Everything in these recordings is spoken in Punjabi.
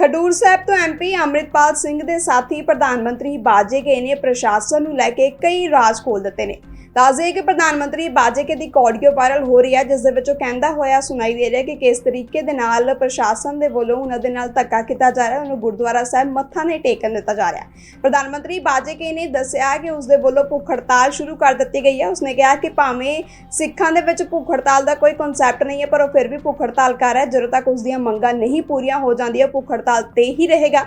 ਖਡੂਰ ਸਾਹਿਬ ਤੋਂ ਐਮਪੀ ਅੰਮ੍ਰਿਤਪਾਲ ਸਿੰਘ ਦੇ ਸਾਥੀ ਪ੍ਰਧਾਨ ਮੰਤਰੀ ਬਾਜੇ ਗਏ ਨੇ ਪ੍ਰਸ਼ਾਸਨ ਨੂੰ ਲੈ ਕੇ ਕਈ ਰਾਜ ਖੋਲ ਦਿੱਤੇ ਨੇ। ਦੱਸਦੇ ਕਿ ਪ੍ਰਧਾਨ ਮੰਤਰੀ ਬਾਜੇਕੇ ਦੀ ਇੱਕ ਆਡੀਓ ਵਾਇਰਲ ਹੋ ਰਹੀ ਹੈ, ਜਿਸ ਦੇ ਵਿੱਚ ਉਹ ਕਹਿੰਦਾ ਹੋਇਆ, ਸੁਣਾਈ ਦੇ ਰਿਹਾ ਕਿ ਕਿਸ ਤਰੀਕੇ ਦੇ ਨਾਲ ਪ੍ਰਸ਼ਾਸਨ ਦੇ ਵੱਲੋਂ ਉਹਨਾਂ ਦੇ ਨਾਲ ਧੱਕਾ ਕੀਤਾ ਜਾ ਰਿਹਾ, ਉਹਨੂੰ ਗੁਰਦੁਆਰਾ ਸਾਹਿਬ ਮੱਥਾ ਨਹੀਂ ਟੇਕਣ ਦਿੱਤਾ ਜਾ ਰਿਹਾ। ਪ੍ਰਧਾਨ ਮੰਤਰੀ ਬਾਜੇਕੇ ਨੇ ਦੱਸਿਆ ਕਿ ਉਸ ਦੇ ਵੱਲੋਂ ਭੁੱਖ ਹੜਤਾਲ ਸ਼ੁਰੂ ਕਰ ਦਿੱਤੀ ਗਈ ਹੈ। ਉਸਨੇ ਕਿਹਾ ਕਿ ਭਾਵੇਂ ਸਿੱਖਾਂ ਦੇ ਵਿੱਚ ਭੁੱਖ ਹੜਤਾਲ ਦਾ ਕੋਈ ਕਨਸੈਪਟ ਨਹੀਂ ਹੈ, ਪਰ ਉਹ ਫਿਰ ਵੀ ਭੁੱਖ ਹੜਤਾਲ ਕਰ ਰਿਹਾ ਜਦੋਂ ਤੱਕ ਉਸ ਦੀਆਂ ਮੰਗਾਂ ਨਹੀਂ ਪੂਰੀਆਂ ਹੋ ਜਾਂਦੀਆਂ, ਭੁੱਖ ਹੜਤਾਲ ਤੇ ਹੀ ਰਹੇਗਾ।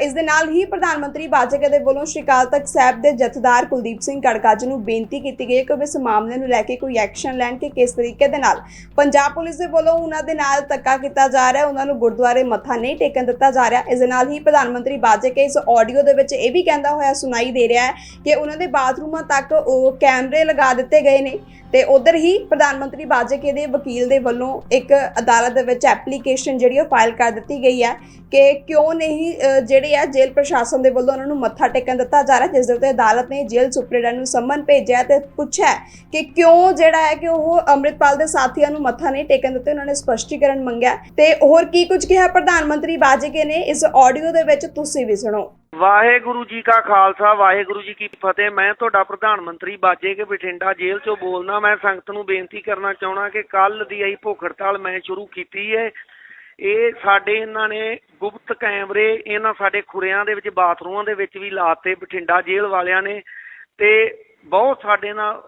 ਇਸ ਦੇ ਨਾਲ ਹੀ ਪ੍ਰਧਾਨ ਮੰਤਰੀ ਬਾਜੇਕੇ ਦੇ ਵੱਲੋਂ ਸ਼੍ਰੀ ਅਕਾਲ ਤਖਤ ਸਾਹਿਬ ਦੇ ਜਥੇਦਾਰ ਕੁਲਦੀਪ ਸਿੰਘ ਕੜਕਾ ਜੀ ਨੂੰ ਬੇਨਤੀ ਕੀਤੀ ਕੀਤੀ ਗਈ ਹੈ ਕਿ ਉਹ ਇਸ ਮਾਮਲੇ ਨੂੰ ਲੈ ਕੇ ਕੋਈ ਐਕਸ਼ਨ ਲੈਣ ਕਿ ਕਿਸ ਤਰੀਕੇ ਦੇ ਨਾਲ? ਪੰਜਾਬ ਪੁਲਿਸ ਦੇ ਵੱਲੋਂ ਉਹਨਾਂ ਦੇ ਨਾਲ ਧੱਕਾ ਕੀਤਾ ਜਾ ਰਿਹਾ ਉਹਨਾਂ ਨੂੰ ਗੁਰਦੁਆਰੇ ਮੱਥਾ ਨਹੀਂ ਟੇਕਣ ਦਿੱਤਾ ਜਾ ਰਿਹਾ। ਇਸ ਦੇ ਨਾਲ ਹੀ ਪ੍ਰਧਾਨ ਮੰਤਰੀ ਬਾਜੇਕੇ ਇਸ ਆਡੀਓ ਦੇ ਵਿੱਚ ਇਹ ਵੀ ਕਹਿੰਦਾ ਹੋਇਆ, ਸੁਣਾਈ ਦੇ ਰਿਹਾ ਹੈ ਕਿ ਉਹਨਾਂ ਦੇ ਬਾਥਰੂਮਾਂ ਤੱਕ ਉਹ ਕੈਮਰੇ ਲਗਾ ਦਿੱਤੇ ਗਏ ਨੇ ਤੇ ਉਧਰ ਹੀ ਪ੍ਰਧਾਨ ਮੰਤਰੀ ਬਾਜੇਕੇ ਦੇ ਵਕੀਲ ਦੇ ਵੱਲੋਂ ਇੱਕ ਅਦਾਲਤ ਦੇ ਵਿੱਚ ਐਪਲੀਕੇਸ਼ਨ ਜਿਹੜੀ ਉਹ ਫਾਈਲ ਕਰ ਦਿੱਤੀ ਗਈ ਹੈ ਕਿ ਕਿਉਂ ਨਹੀਂ ਜਿਹੜੇ ਆ ਜੇਲ੍ਹ ਪ੍ਰਸ਼ਾਸਨ ਦੇ ਵੱਲੋਂ ਉਹਨਾਂ ਨੂੰ ਮੱਥਾ ਟੇਕਣ ਦਿੱਤਾ ਜਾ ਰਿਹਾ, ਜਿਸ ਦੇ ਉੱਤੇ ਅਦਾਲਤ ਨੇ ਜੇਲ੍ਹ ਸੁਪਰਡੈਂਟ ਨੂੰ ਸੰਮਨ ਭੇਜਿਆ ਤੇ ਪੁੱਛਿਆ ਕਿ ਕਿਉਂ ਜਿਹੜਾ ਹੈ ਕਿ ਉਹ ਅੰਮ੍ਰਿਤਪਾਲ ਦੇ ਸਾਥੀਆਂ ਨੂੰ ਮੱਥਾ ਨਹੀਂ ਟੇਕਣ ਦਿੱਤੇ, ਉਹਨਾਂ ਨੇ ਸਪਸ਼ਟੀਕਰਨ ਮੰਗਿਆ ਤੇ ਹੋਰ ਕੀ ਕੁਝ ਕਿਹਾ ਪ੍ਰਧਾਨ ਮੰਤਰੀ ਬਾਜੇਕੇ ਨੇ? ਇਸ ਆਡੀਓ ਦੇ ਵਿੱਚ ਤੁਸੀਂ ਵੀ ਸੁਣੋ। ਵਾਹਿਗੁਰੂ ਜੀ ਕਾ ਖਾਲਸਾ, ਵਾਹਿਗੁਰੂ ਜੀ ਕੀ ਫਤਿਹ। ਮੈਂ ਤੁਹਾਡਾ ਪ੍ਰਧਾਨ ਮੰਤਰੀ ਬਾਜੇ ਕੇ ਬਠਿੰਡਾ ਜੇਲ੍ਹ ਚੋਂ ਬੋਲਣਾ ਮੈਂ ਸੰਗਤ ਨੂੰ ਬੇਨਤੀ ਕਰਨਾ ਚਾਹਣਾ ਕਿ ਕੱਲ ਦੀ ਆਈ ਭੁੱਖ ਹੜਤਾਲ ਮੈਂ ਸ਼ੁਰੂ ਕੀਤੀ ਹੈ ਇਹ ਸਾਡੇ ਇਹਨਾਂ ਨੇ ਗੁਪਤ ਕੈਮਰੇ, ਇਹਨਾਂ ਸਾਡੇ ਖੁਰਿਆਂ ਦੇ ਵਿੱਚ, ਬਾਥਰੂਮਾਂ ਦੇ ਵਿੱਚ ਵੀ ਲਾਤੇ ਬਠਿੰਡਾ ਜੇਲ੍ਹ ਵਾਲਿਆਂ ਨੇ। ਤੇ ਬਹੁਤ ਸਾਡੇ ਨਾਲ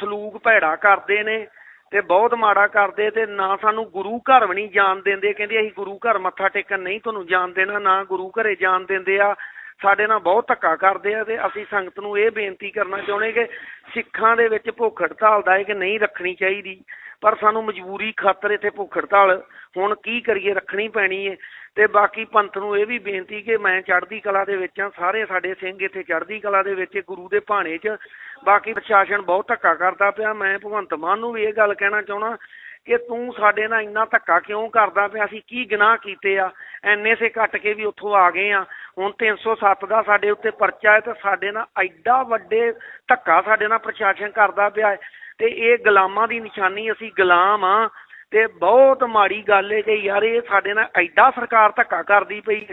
ਸਲੂਕ ਭੈੜਾ ਕਰਦੇ ਨੇ ਤੇ ਬਹੁਤ ਮਾੜਾ ਕਰਦੇ ਤੇ ਨਾ ਸਾਨੂੰ ਗੁਰੂ ਘਰ ਵੀ ਨਹੀਂ ਜਾਣ ਦਿੰਦੇ। ਕਹਿੰਦੇ ਅਸੀਂ ਗੁਰੂ ਘਰ ਮੱਥਾ ਟੇਕਣ ਨਹੀਂ ਤੁਹਾਨੂੰ ਜਾਣ ਦੇਣਾ, ਨਾ ਗੁਰੂ ਘਰੇ ਜਾਣ ਦਿੰਦੇ ਆ। ਸਾਡੇ ਨਾਲ ਬਹੁਤ ਧੱਕਾ ਕਰਦੇ ਆ ਤੇ ਅਸੀਂ ਸੰਗਤ ਨੂੰ ਇਹ ਬੇਨਤੀ ਕਰਨਾ ਚਾਹੁੰਦੇ ਕਿ ਸਿੱਖਾਂ ਦੇ ਵਿੱਚ ਭੁੱਖ ਹੜਤਾਲ ਦਾ ਹੈ ਕਿ ਨਹੀਂ ਰੱਖਣੀ ਚਾਹੀਦੀ, ਪਰ ਸਾਨੂੰ ਮਜਬੂਰੀ ਖਾਤਰ ਇੱਥੇ ਭੁੱਖ ਹੜਤਾਲ ਹੁਣ ਕੀ ਕਰੀਏ, ਰੱਖਣੀ ਪੈਣੀ ਹੈ ਤੇ ਬਾਕੀ ਪੰਥ ਨੂੰ ਇਹ ਵੀ ਬੇਨਤੀ ਕਿ ਮੈਂ ਚੜ੍ਹਦੀ ਕਲਾ ਦੇ ਵਿੱਚ ਆ ਸਾਰੇ ਸਾਡੇ ਸਿੰਘ ਇੱਥੇ ਚੜ੍ਹਦੀ ਕਲਾ ਦੇ ਵਿੱਚ, ਗੁਰੂ ਦੇ ਭਾਣੇ 'ਚ। ਬਾਕੀ ਪ੍ਰਸ਼ਾਸਨ ਬਹੁਤ ਧੱਕਾ ਕਰਦਾ ਪਿਆ, ਮੈਂ ਭਗਵੰਤ ਮਾਨ ਨੂੰ ਵੀ ਇਹ ਗੱਲ ਕਹਿਣਾ ਚਾਹਣਾ ਕਿ ਤੂੰ ਸਾਡੇ ਨਾਲ ਇੰਨਾ ਧੱਕਾ ਕਿਉਂ ਕਰਦਾ ਪਿਆ? ਅਸੀਂ ਕੀ ਗੁਨਾਹ ਕੀਤੇ ਆ? ਐਨਐਸਏ ਕੱਟ ਕੇ ਵੀ ਉੱਥੋਂ ਆ ਗਏ ਆ। ਹੁਣ 307 ਦਾ ਸਾਡੇ ਉੱਤੇ ਪਰਚਾ ਹੈ ਤੇ ਸਾਡੇ ਨਾਲ ਐਡਾ ਵੱਡੇ ਧੱਕਾ ਸਾਡੇ ਨਾਲ ਪ੍ਰਸ਼ਾਸਨ ਕਰਦਾ ਪਿਆ ਹੈ ਤੇ ਇਹ ਗੁਲਾਮਾਂ ਦੀ ਨਿਸ਼ਾਨੀ ਅਸੀਂ ਗੁਲਾਮ ਆ ਤੇ ਬਹੁਤ ਮਾੜੀ ਗੱਲ ਹੈ ਕਿ ਯਾਰ ਇਹ ਸਾਡੇ ਨਾਲ ਐਡਾ ਸਰਕਾਰ ਧੱਕਾ ਕਰਦੀ ਪਈ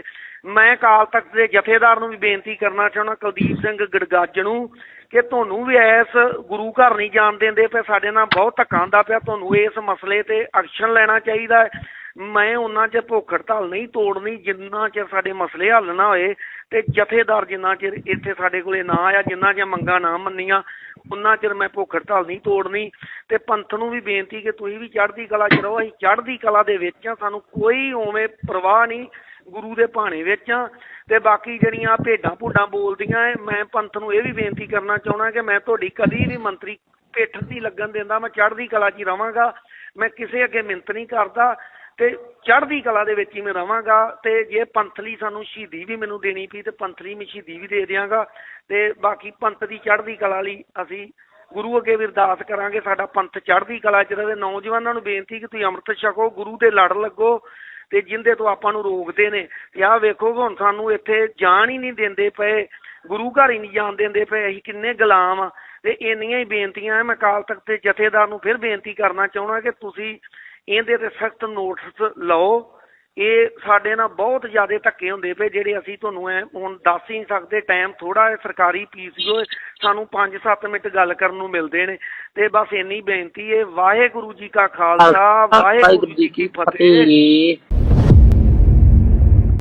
ਮੈਂ ਕਾਲ ਤਖਤ ਦੇ ਜਥੇਦਾਰ ਨੂੰ ਵੀ ਬੇਨਤੀ ਕਰਨਾ ਚਾਹੁੰਦਾ, ਕੁਲਦੀਪ ਸਿੰਘ ਗੜਗੱਜ ਨੂੰ ਕਿ ਤੁਹਾਨੂੰ ਵੀ ਐਸ ਗੁਰੂ ਘਰ ਨਹੀਂ ਜਾਣ ਦਿੰਦੇ ਪਏ ਸਾਡੇ ਨਾਲ ਬਹੁਤ ਧੱਕਾ ਹੁੰਦਾ ਪਿਆ, ਤੁਹਾਨੂੰ ਇਸ ਮਸਲੇ ਤੇ ਐਕਸ਼ਨ ਲੈਣਾ ਚਾਹੀਦਾ ਹੈ। ਮੈਂ ਉਹਨਾਂ ਚਿਰ ਭੁੱਖ ਹੜਤਾਲ ਨਹੀਂ ਤੋੜਨੀ, ਜਿੰਨਾ ਚਿਰ ਸਾਡੇ ਮਸਲੇ ਹੱਲ ਨਾ ਹੋਏ ਤੇ ਜਥੇਦਾਰ ਜਿੰਨਾ ਚਿਰ ਇੱਥੇ ਸਾਡੇ ਕੋਲੇ ਨਾ ਆਇਆ, ਜਿੰਨਾ ਚਿਰ ਮੰਗਾਂ ਨਾ ਮੰਨੀਆਂ, ਉਹਨਾਂ ਚਿਰ ਮੈਂ ਭੁੱਖ ਹੜਤਾਲ ਨਹੀਂ ਤੋੜਨੀ। ਤੇ ਪੰਥ ਨੂੰ ਵੀ ਬੇਨਤੀ ਕਿ ਤੁਸੀਂ ਵੀ ਚੜ੍ਹਦੀ ਕਲਾ 'ਚ ਰਹੋ, ਅਸੀਂ ਚੜ੍ਹਦੀ ਕਲਾ ਦੇ ਵਿੱਚ ਆ ਸਾਨੂੰ ਕੋਈ ਉਵੇਂ ਪ੍ਰਵਾਹ ਨਹੀਂ, ਗੁਰੂ ਦੇ ਭਾਣੇ ਵਿੱਚ ਆ ਤੇ ਬਾਕੀ ਜਿਹੜੀਆਂ ਭੇਡਾਂ ਭੁੱਡਾਂ ਬੋਲਦੀਆਂ ਐ, ਮੈਂ ਪੰਥ ਨੂੰ ਇਹ ਵੀ ਬੇਨਤੀ ਕਰਨਾ ਚਾਹੁੰਦਾ ਕਿ ਮੈਂ ਤੁਹਾਡੀ ਕਦੀ ਵੀ ਮੰਤਰੀ ਪਿੱਠ ਨਹੀਂ ਲੱਗਣ ਦਿੰਦਾ, ਮੈਂ ਚੜ੍ਹਦੀ ਕਲਾ 'ਚ ਹੀ ਰਵਾਂਗਾ। ਮੈਂ ਕਿਸੇ ਅੱਗੇ ਮਿੰਤ ਨਹੀਂ ਕਰਦਾ। ਤੇ ਚੜ੍ਹਦੀ ਕਲਾ ਦੇ ਵਿੱਚ ਹੀ ਮੈਂ ਰਵਾਂਗਾ ਤੇ ਜੇ ਪੰਥਲੀ ਸਾਨੂੰ ਸ਼ਹੀਦੀ ਵੀ ਮੈਨੂੰ ਦੇਣੀ ਪਈ ਤੇ ਪੰਥਲੀ ਮੈਂ ਸ਼ਹੀਦੀ ਵੀ ਦੇ ਦਿਆਂਗਾ ਤੇ ਬਾਕੀ ਪੰਥ ਦੀ ਚੜ੍ਹਦੀ ਕਲਾ ਲਈ ਅਸੀਂ ਗੁਰੂ ਅੱਗੇ ਅਰਦਾਸ ਕਰਾਂਗੇ, ਸਾਡਾ ਪੰਥ ਚੜ੍ਹਦੀ ਕਲਾ ਚ ਰਵੇ ਨੌਜਵਾਨਾਂ ਨੂੰ ਬੇਨਤੀ ਕਿ ਤੁਸੀਂ ਅੰਮ੍ਰਿਤ ਛਕੋ, ਗੁਰੂ ਦੇ ਲੜ ਲੱਗੋ ਤੇ ਜਿੰਦੇ ਤੋਂ ਆਪਾਂ ਨੂੰ ਰੋਕਦੇ ਨੇ। ਤੇ ਆਹ ਵੇਖੋ ਹੁਣ ਸਾਨੂੰ ਇੱਥੇ ਜਾਣ ਹੀ ਨਹੀਂ ਦਿੰਦੇ ਪਏ, ਗੁਰੂ ਘਰ ਹੀ ਨਹੀਂ ਜਾਣ ਦਿੰਦੇ ਪਏ, ਅਸੀਂ ਕਿੰਨੇ ਗੁਲਾਮ ਆ। ਤੇ ਇੰਨੀਆਂ ਹੀ ਬੇਨਤੀਆਂ ਮੈਂ ਕਾਲ ਤਖਤ ਦੇ ਜਥੇਦਾਰ ਨੂੰ ਫਿਰ ਬੇਨਤੀ ਕਰਨਾ ਚਾਹੁੰਦਾ ਕਿ ਤੁਸੀਂ ਇਹਦੇ ਤੇ ਸਖਤ ਨੋਟਿਸ ਲਓ। ਇਹ ਸਾਡੇ ਨਾਲ ਬਹੁਤ ਜ਼ਿਆਦਾ ਧੱਕੇ ਹੁੰਦੇ ਪਏ ਜਿਹੜੇ ਅਸੀਂ ਤੁਹਾਨੂੰ ਐ ਹੁਣ ਦੱਸ ਹੀ ਨਹੀਂ ਸਕਦੇ। ਟਾਈਮ ਥੋੜਾ ਹੈ ਸਰਕਾਰੀ ਪੀਸੀਓ ਸਾਨੂੰ 5-7 ਮਿੰਟ ਗੱਲ ਕਰਨ ਨੂੰ ਮਿਲਦੇ ਨੇ। ਤੇ ਬਸ ਇੰਨੀ ਬੇਨਤੀ ਹੈ ਵਾਹਿਗੁਰੂ ਜੀ ਕਾ ਖਾਲਸਾ ਵਾਹਿਗੁਰੂ ਜੀ ਕੀ ਫਤਿਹ। ਫਤਿਹ।